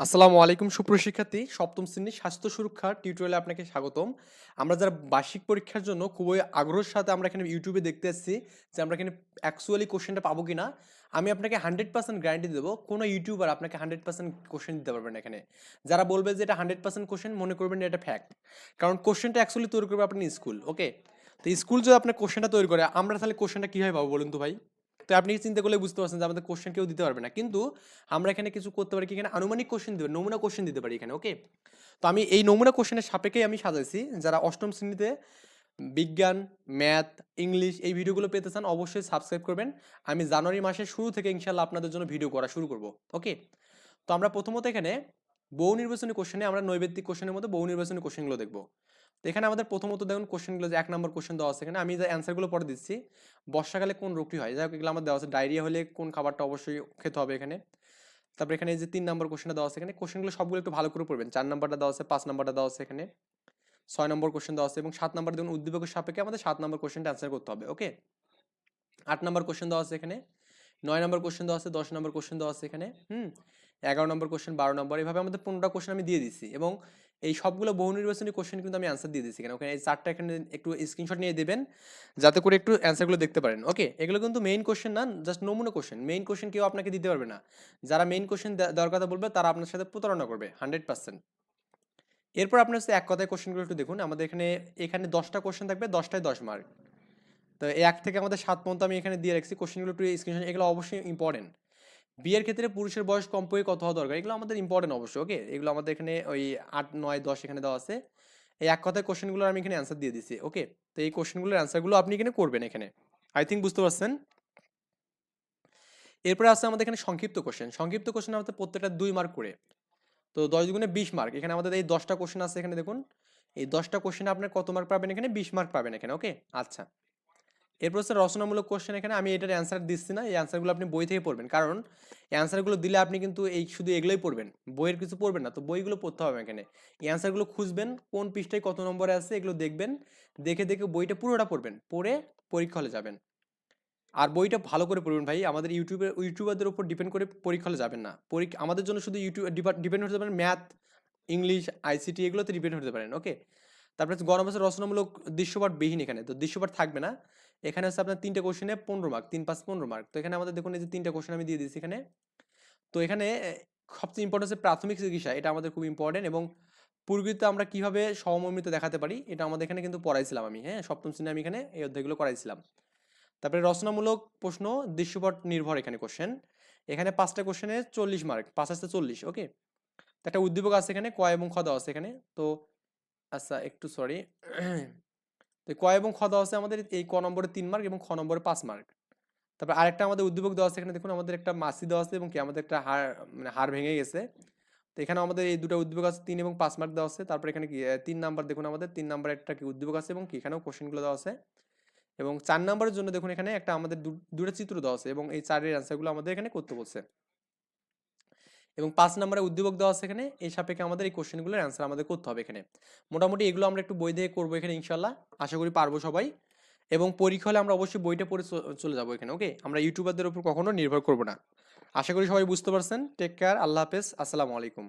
আসসালামু আলাইকুম সুপ্রশিক্ষার্থী সপ্তম শ্রেণির স্বাস্থ্য সুরক্ষা টিউটোরিয়ালে আপনাকে স্বাগতম। আমরা যারা বার্ষিক পরীক্ষার জন্য খুবই আগ্রহের সাথে আমরা এখানে ইউটিউবে দেখতে এসেছি যে আমরা এখানে অ্যাকচুয়ালি কোশ্চেনটা পাবো কিনা, আমি আপনাকে হান্ড্রেড পার্সেন্ট গ্যারান্টি দেবো, কোনো ইউটিউবার আপনাকে হান্ড্রেড পার্সেন্ট কোশ্চেন দিতে পারবেন এখানে। যারা বলবে যে এটা হান্ড্রেড পার্সেন্ট কোশ্চেন মনে করবেন এটা ফ্যাক্ট কারণ কোশ্চেনটা অ্যাকচুয়ালি তৈরি করবে আপনি স্কুল ওকে তো স্কুল যদি আপনার কোশ্চেনটা তৈরি করে, আমরা তাহলে কোশ্চেনটা কীভাবে পাবো বলুন তো ভাই? তো আপনি চিন্তা করলে বুঝতে পারছেন যে আমাদের কোশ্চেন কেউ দিতে পারবে না। কিন্তু আমরা এখানে কিছু করতে পারি, কি এখানে আনুমানিক কোশ্চেন দিতে নমুনা কোশ্চেন দিতে পারি এখানে ওকে তো আমি এই নমুনা কোশ্চেনের সাপেক্ষেই আমি সাজাইছি। যারা অষ্টম শ্রেণীতে বিজ্ঞান ম্যাথ ইংলিশ এই ভিডিওগুলো পেতে চান, অবশ্যই সাবস্ক্রাইব করবেন। আমি জানুয়ারি মাসের শুরু থেকে ইনশাল্লাহ আপনাদের জন্য ভিডিও করা শুরু করব ওকে তো আমরা প্রথমত এখানে বহু নির্বাচনী কোশ্চেনে আমরা নৈবেদিক কোশ্চেনের মধ্যে বহু নির্বাচনী কোশ্চেনগুলো দেখব। তো এখানে আমাদের প্রথমত দেখুন কোশ্চেনগুলো যে এক নম্বর কোশ্চেন দেওয়া আছে এখানে, আমি যে অ্যান্সারগুলো পরে দিচ্ছি, বর্ষাকালে কোন রোগটি হয়? যাই হোক এগুলো আমার দেওয়া আছে। ডায়রিয়া হলে কোন খাবারটা অবশ্যই খেতে হবে এখানে। তারপর এখানে যে তিন নম্বর কোশ্চেনটা দেওয়া আছে এখানে কোশ্চেনগুলো সবগুলো একটু ভালো করে পড়বেন। চার নম্বরটা দেওয়া আছে, পাঁচ নম্বরটা দেওয়া আছে এখানে। ছয় নম্বর কোশ্চেন দেওয়া আছে এবং সাত নম্বর দেখুন উদ্দীপকের সাপেক্ষে আমাদের সাত নম্বর কোশ্চেনটা অ্যান্সার করতে হবে ওকে আট নম্বর কোশ্চেন দেওয়া আছে এখানে, নয় নম্বর কোশ্চেন দেওয়া আছে, দশ নম্বর কোশ্চেন দেওয়া আছে এখানে, হুম? এগারো নম্বর কোশ্চেন বারো নম্বর এভাবে আমাদের পনেরোটা কোশ্চেন আমি দিয়ে দিচ্ছি এবং এই সবগুলো বহু নির্বাচনী কোশ্চেন কিন্তু আমি অ্যান্সার দিয়ে দিচ্ছি এখানে। ওখানে এই চারটা এখানে একটু স্ক্রিনশট নিয়ে দেবেন, যাতে করে একটু অ্যান্সারগুলো দেখতে পারেন। ওকে এগুলো কিন্তু মেইন কোশ্চেন না জাস্ট নমুনা কোশ্চেন মেইন কোশ্চেন কেউ আপনাকে দিতে পারবে না। যারা মেইন কোশ্চেন দেওয়ার কথা বলবে, তারা আপনার সাথে প্রতারণা করবে হান্ড্রেড পার্সেন্ট এরপর আপনার হচ্ছে এক কথায় কোশ্চেনগুলো একটু দেখুন। আমাদের এখানে এখানে দশটা কোশ্চেন থাকবে, দশটায় দশ মার্ক তো এক থেকে আমাদের সাত পর্যন্ত আমি এখানে দিয়ে রাখছি। কোশ্চেনগুলো একটু স্ক্রিনশট এগুলো অবশ্যই ইম্পর্টেন্ট বিয়ের ক্ষেত্রে পুরুষের বয়স কম কমপক্ষে কত হওয়া দরকার? এগুলো আমাদের ইম্পর্টেন্ট অবশ্যই ওকে এগুলো আমাদের এখানে ওই আট, নয়, দশ এখানে দেওয়া আছে। এই এক কথায় কোশ্চেনগুলো আমি এখানে অ্যান্সার দিয়ে দিচ্ছি ওকে তো এই কোশ্চেনগুলোর অ্যান্সারগুলো আপনি এখানে করবেন এখানে। আই থিঙ্ক বুঝতে পারছেন? এরপরে আছে আমাদের এখানে সংক্ষিপ্ত কোশ্চেন সংক্ষিপ্ত কোশ্চেন আমাদের প্রত্যেকটা দুই মার্ক করে। তো দশ গুণে বিশ মার্ক এখানে আমাদের এই দশটা কোশ্চেন আছে এখানে দেখুন। এই দশটা কোশ্চেনে আপনার কত মার্ক পাবেন এখানে? বিশ মার্ক পাবেন এখানে ওকে আচ্ছা। এরপর হচ্ছে রচনামূলক কোশ্চেন এখানে আমি এটার অ্যান্সার দিচ্ছি না, এই অ্যান্সারগুলো আপনি বই থেকে পড়বেন। কারণ অ্যান্সারগুলো দিলে আপনি কিন্তু এই শুধু এগুলোই পড়বেন, বইয়ের কিছু পড়বেন না। তো বইগুলো পড়তে হবে এখানে। এই অ্যান্সারগুলো খুঁজবেন, কোন পৃষ্ঠায় কত নম্বরে আছে এগুলো দেখবেন, দেখে দেখে বইটা পুরোটা পড়বেন, পড়ে পরীক্ষা হলে যাবেন। আর বইটা ভালো করে পড়বেন ভাই, আমাদের ইউটিউবের ইউটিউবারদের উপর ডিপেন্ড করে পরীক্ষা হলে যাবেন না। পরীক্ষা আমাদের জন্য শুধু ইউটিউব ডিপেন্ড হতে পারেন ম্যাথ ইংলিশ আইসিটি এগুলোতে ডিপেন্ড হতে পারেন ওকে তারপরে গরম মাসের রচনামূলক দৃশ্যপাট বিহীন এখানে, তো দৃশ্যপাট থাকবে না। এখানে হচ্ছে আপনার তিনটে কোশ্চেনে পনেরো মার্ক তিন পাঁচ পনেরো মার্ক তো এখানে আমাদের দেখুন এই যে তিনটা কোশ্চেন আমি দিয়ে দিচ্ছি এখানে। তো এখানে সবচেয়ে ইম্পর্টেন্ট হচ্ছে প্রাথমিক চিকিৎসা, এটা আমাদের খুব ইম্পর্টেন্ট এবং পূর্বিতে আমরা কীভাবে সহমর্মিত দেখাতে পারি, এটা আমাদের এখানে কিন্তু পড়াইছিলাম আমি হ্যাঁ? সপ্তম শ্রেণি আমি এখানে এই অধ্যায়গুলো করাইছিলাম। তারপরে রচনামূলক প্রশ্ন, দৃশ্যপট নির্ভর এখানে কোশ্চেন এখানে পাঁচটা কোশ্চেনে চল্লিশ মার্ক পাঁচ আসতে চল্লিশ ওকে একটা উদ্দীপক আছে এখানে কয় এবং খ দেওয়া আছে এখানে। তো আচ্ছা একটু সরি তো কয় এবং খ দেওয়া আছে আমাদের এই ক নম্বরে তিন মার্ক এবং খ নম্বরে পাঁচ মার্ক। তারপর আরেকটা আমাদের উদ্দীপক দেওয়া আছে এখানে দেখুন আমাদের একটা মাসি দেওয়া আছে এবং কি আমাদের একটা হাড় মানে হাড় ভেঙে গেছে। তো এখানে আমাদের এই দুটো উদ্দীপক আছে, তিন এবং পাঁচ মার্ক দেওয়া আছে তারপর এখানে কি তিন নাম্বার দেখুন আমাদের, তিন নাম্বার একটা কি উদ্দীপক আছে এবং কি এখানেও কোশ্চেনগুলো দেওয়া আছে এবং চার নাম্বারের জন্য দেখুন এখানে একটা আমাদের দুটো চিত্র দেওয়া আছে এবং এই চারের অ্যান্সারগুলো আমাদের এখানে করতে বলছে। এবং পাঁচ নম্বরে উদ্যোগ দেওয়া আছে এখানে, এই সাপেক্ষে আমাদের এই কোশ্চেনগুলোর অ্যান্সার আমাদের করতে হবে এখানে। মোটামুটি এগুলো আমরা একটু বই দিয়ে করব এখানে ইনশাল্লাহ আশা করি পারব সবাই। এবং পরীক্ষা হলে আমরা অবশ্যই বইটা পড়ে চলে যাব এখানে ওকে আমরা ইউটিউবারদের উপর কখনো নির্ভর করব না। আশা করি সবাই বুঝতে পারছেন। টেক কেয়ার আল্লাহ হাফেজ, আসসালামু আলাইকুম।